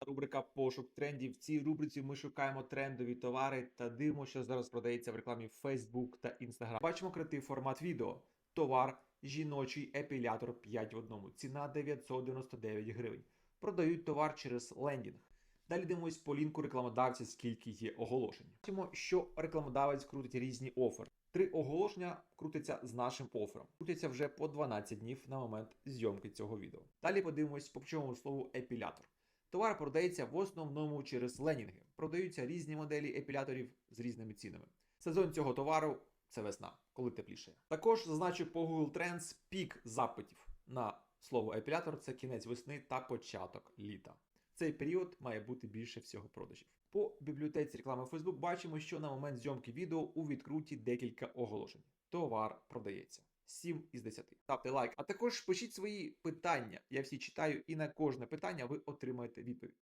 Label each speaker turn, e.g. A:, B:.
A: Рубрика пошук трендів. В цій рубриці ми шукаємо трендові товари та дивимося, що зараз продається в рекламі Facebook та Instagram. Бачимо креатив формат відео. Товар жіночий епілятор 5 в одному. Ціна 999 гривень. Продають товар через лендінг. Далі дивимось по лінку рекламодавця, скільки є оголошень. Бачимо, що рекламодавець крутить різні офери. Три оголошення крутяться з нашим офером. Крутяться вже по 12 днів на момент зйомки цього відео. Далі подивимось по ключовому слову епілятор. Товар продається в основному через ленінги. Продаються різні моделі епіляторів з різними цінами. Сезон цього товару це весна, коли тепліше. Також зазначу по Google Trends пік запитів на слово епілятор це кінець весни та початок літа. Цей період має бути більше всього продажів. По бібліотеці реклами Facebook бачимо, що на момент зйомки відео у відкруті декілька оголошень. Товар продається. 7 із 10. Ставте лайк, а також пишіть свої питання. Я всі читаю, і на кожне питання ви отримаєте відповідь.